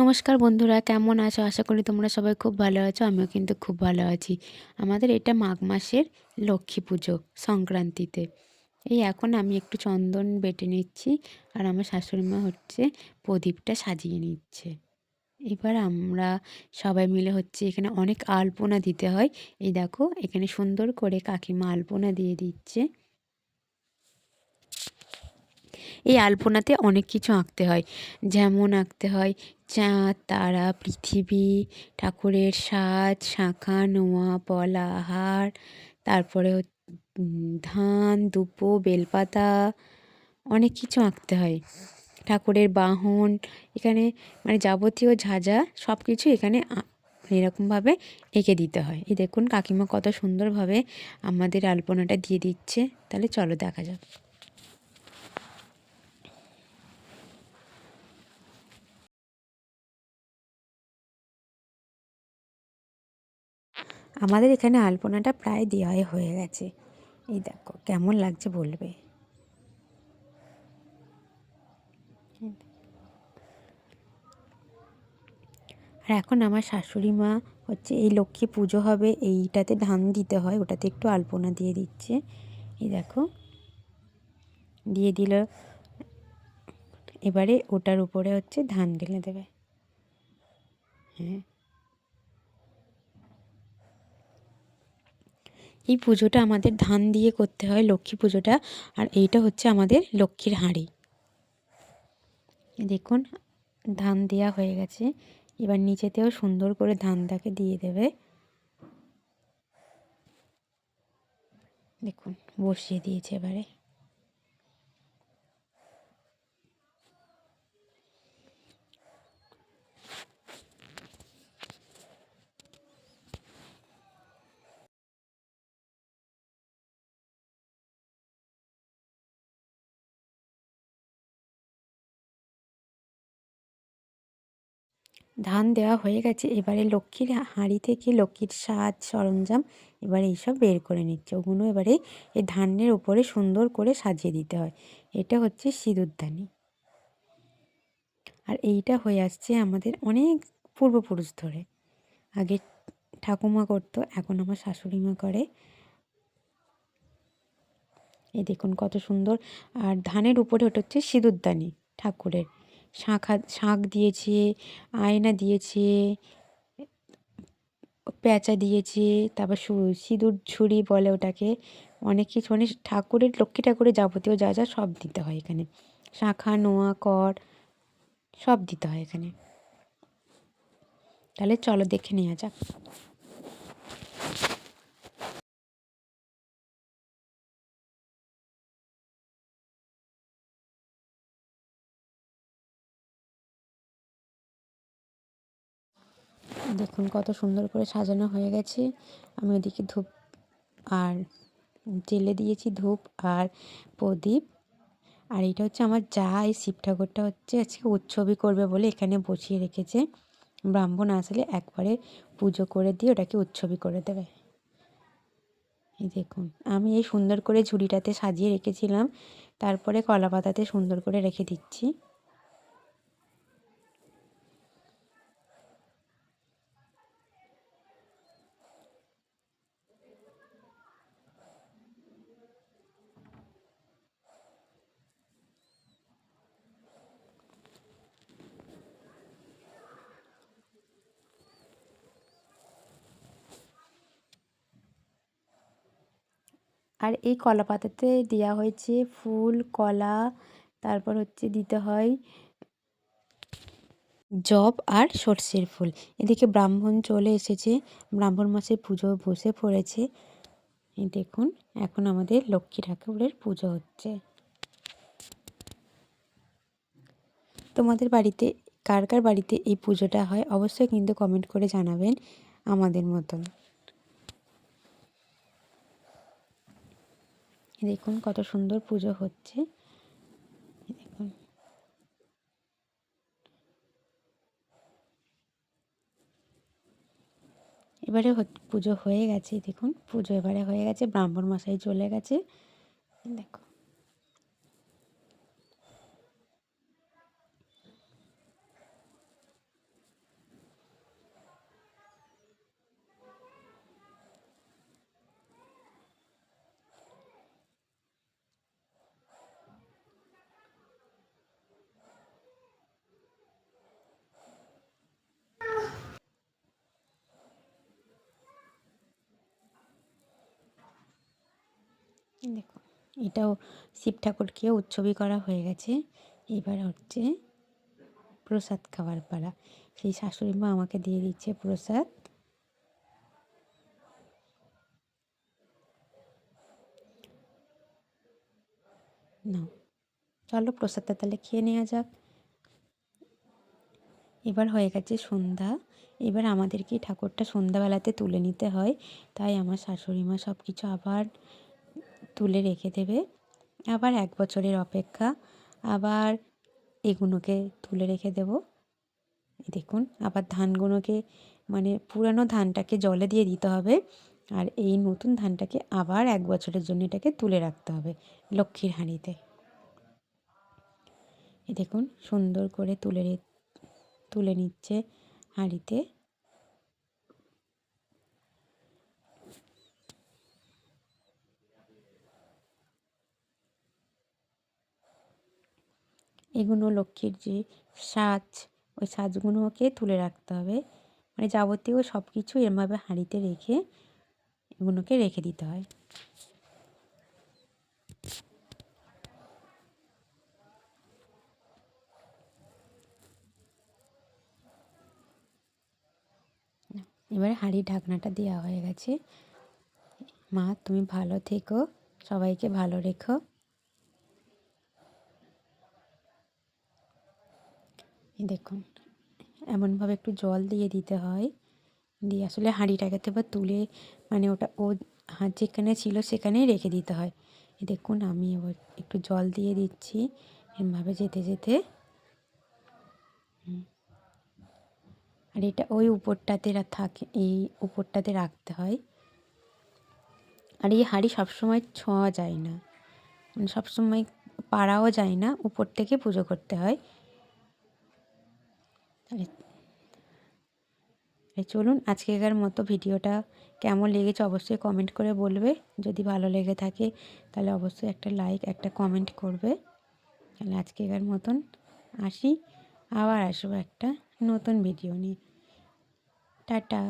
নমস্কার বন্ধুরা, কেমন আছো? আশা করি তোমরা সবাই খুব ভালো আছো, আমিও কিন্তু খুব ভালো আছি। আমাদের এটা মাঘ মাসের লক্ষ্মী পুজো সংক্রান্তিতে। এই এখন আমি একটু চন্দন বেটে নিচ্ছি আর আমার শাশুড়ি মা হচ্ছে প্রদীপটা সাজিয়ে নিচ্ছে। এবার আমরা সবাই মিলে হচ্ছে এখানে অনেক আলপনা দিতে হয়। এই দেখো, এখানে সুন্দর করে কাকিমা আলপনা দিয়ে দিচ্ছে। এই আলপনাতে অনেক কিছু আঁকতে হয়। যেমন আঁকতে হয় চাঁদ, তারা, পৃথিবী, ঠাকুরের সাজ, শাঁখা, নোয়া পলা হার তারপরে ধান, দুপো, বেলপাতা, অনেক কিছু আঁকতে হয়। ঠাকুরের বাহন, এখানে মানে যাবতীয় ঝাঁঝা সব কিছু এখানে এরকমভাবে এঁকে দিতে হয়। এই দেখুন কাকিমা কত সুন্দরভাবে আমাদের আলপনাটা দিয়ে দিচ্ছে। তাহলে চলো দেখা যাক। আমাদের এখানে আলপনাটা প্রায় দেওয়াই হয়ে গেছে। এই দেখো, কেমন লাগছে বলবে? আর এখন আমার শাশুড়ি মা হচ্ছে, এই লক্ষ্মী পুজো হবে, এইটাতে ধান দিতে হয়, ওটাতে একটু আলপনা দিয়ে দিচ্ছে। এই দেখো, দিয়ে দিল, এবারে ওটার উপরে হচ্ছে ধান ঢেলে দেবে। হ্যাঁ এই পুজোটা আমাদের ধান দিয়ে করতে হয়, লক্ষ্মী পুজোটা। আর এইটা হচ্ছে আমাদের লক্ষ্মীর হাঁড়ি। দেখুন, ধান দেওয়া হয়ে গেছে। এবার নিচেতেও সুন্দর করে ধানটাকে দিয়ে দেবে। দেখুন, বসিয়ে দিয়েছে এবারে। ধান দেওয়া হয়ে গেছে। এবারে লক্ষ্মীর হাঁড়ি থেকে লক্ষ্মীর সাজ সরঞ্জাম এবারে এইসব বের করে নিচ্ছে। ওগুলো এবারে এই ধানের উপরে সুন্দর করে সাজিয়ে দিতে হয়। এটা হচ্ছে সিঁদুরদানি। আর এইটা হয়ে আসছে আমাদের অনেক পূর্বপুরুষ ধরে। আগে ঠাকুমা করতো, এখন আমার শাশুড়ি মা করে। এই দেখুন কত সুন্দর। আর ধানের উপরে ওটা হচ্ছে সিঁদুরদানি ঠাকুরের। শাঁখা, শাঁখ দিয়েছে, আয়না দিয়েছে প্যাঁচা দিয়েছে, তারপর সিঁদুর ঝুড়ি বলে ওটাকে অনেক কিছু, অনেক ঠাকুরের, লক্ষ্মী ঠাকুরের যাবতীয় যা যা সব দিতে হয় এখানে। শাঁখা, নোয়া, কর, সব দিতে হয় এখানে। তাহলে চলো দেখে নেওয়া যাক। দেখুন কত সুন্দর করে সাজানো হয়ে গেছে। আমি ওদিকে ধূপ আর জেলে দিয়েছি ধূপ আর প্রদীপ। আর এটা হচ্ছে আমার যা, এই শিব ঠাকুরটা হচ্ছে আজকে উৎসবই করবে বলে এখানে বসিয়ে রেখেছে। ব্রাহ্মণ আসলে একবারে পুজো করে দিয়ে ওটাকে উৎসবই করে দেবে। এই দেখুন, আমি এই সুন্দর করে ঝুড়িটাতে সাজিয়ে রেখেছিলাম। তারপরে কলা পাতাতে সুন্দর করে রেখে দিচ্ছি। আর এই কলা পাতাতে দেওয়া হয়েছে ফুল, কলা, তারপর হচ্ছে দিতে হয় জব আর সর্ষের ফুল। এদিকে ব্রাহ্মণ চলে এসেছে। ব্রাহ্মণ মাসের পুজো বসে পড়েছে। দেখুন, এখন আমাদের লক্ষ্মী ঠাকুরের পুজো হচ্ছে। তোমাদের বাড়িতে, কার কার বাড়িতে এই পুজোটা হয়, অবশ্যই কিন্তু কমেন্ট করে জানাবেন আমাদের মতন। দেখুন কত সুন্দর পুজো হচ্ছে। দেখুন। এবারে পুজো হয়ে গেছে দেখুন, পুজো এবারে হয়ে গেছে, ব্রাহ্মণ মশাই চলে গেছে। দেখো দেখো এটাও শিব ঠাকুরকে উৎসবই করা হয়ে গেছে। এবার হচ্ছে প্রসাদ খাওয়ার পালা। সেই শাশুড়ি মা আমাকে দিয়ে দিচ্ছে প্রসাদ। নাও, চলো প্রসাদটা তাহলে খেয়ে নেওয়া যাক। এবার হয়ে গেছে সন্ধ্যা। এবার আমাদেরকে ঠাকুরটা সন্ধ্যাবেলাতে তুলে নিতে হয়। তাই আমার শাশুড়ি মা সব কিছু আবার তুলে রেখে দেবে। আবার এক বছরের অপেক্ষা আবার এগুলোকে তুলে রেখে দেব। দেখুন, আবার ধানগুলোকে মানে পুরানো ধানটাকে জলে দিয়ে দিতে হবে। আর এই নতুন ধানটাকে আবার এক বছরের জন্য এটাকে তুলে রাখতে হবে লক্ষ্মীর হাঁড়িতে। দেখুন, সুন্দর করে তুলে তুলে নিচ্ছে হাঁড়িতে। এগুলো লক্ষ্মীর যে সাজ, ওই সাজগুলোকে তুলে রাখতে হবে। মানে যাবতীয় সব কিছু এরমভাবে হাঁড়িতে রেখে এগুলোকে রেখে দিতে হয়। এবারে হাঁড়ির ঢাকনাটা দেওয়া হয়ে গেছে। মা, তুমি ভালো থেকো। সবাইকে ভালো রেখো। দেখুন, এমনভাবে একটু জল দিয়ে দিতে হয়। দিয়ে আসলে হাঁড়িটাকে তো এবার তুলে মানে ওটা ও হাত যেখানে ছিল সেখানেই রেখে দিতে হয়। দেখুন, আমি এবার একটু জল দিয়ে দিচ্ছি এমভাবে যেতে যেতে। আর এটা ওই উপরটাতে থাকে, এই উপরটাতে রাখতে হয়। আর এই হাঁড়ি সবসময় ছোঁয়া যায় না। মানে সবসময় পাড়াও যায় না, উপর থেকে পুজো করতে হয়। চলুন আজকেকার মতো ভিডিওটা কেমন লেগেছে অবশ্যই কমেন্ট করে বলবে। যদি ভালো লেগে থাকে তাহলে অবশ্যই একটা লাইক একটা কমেন্ট করবে। তাহলে আজকেকার মতন আসি। আবার আসব একটা নতুন ভিডিও নিয়ে। টাটা।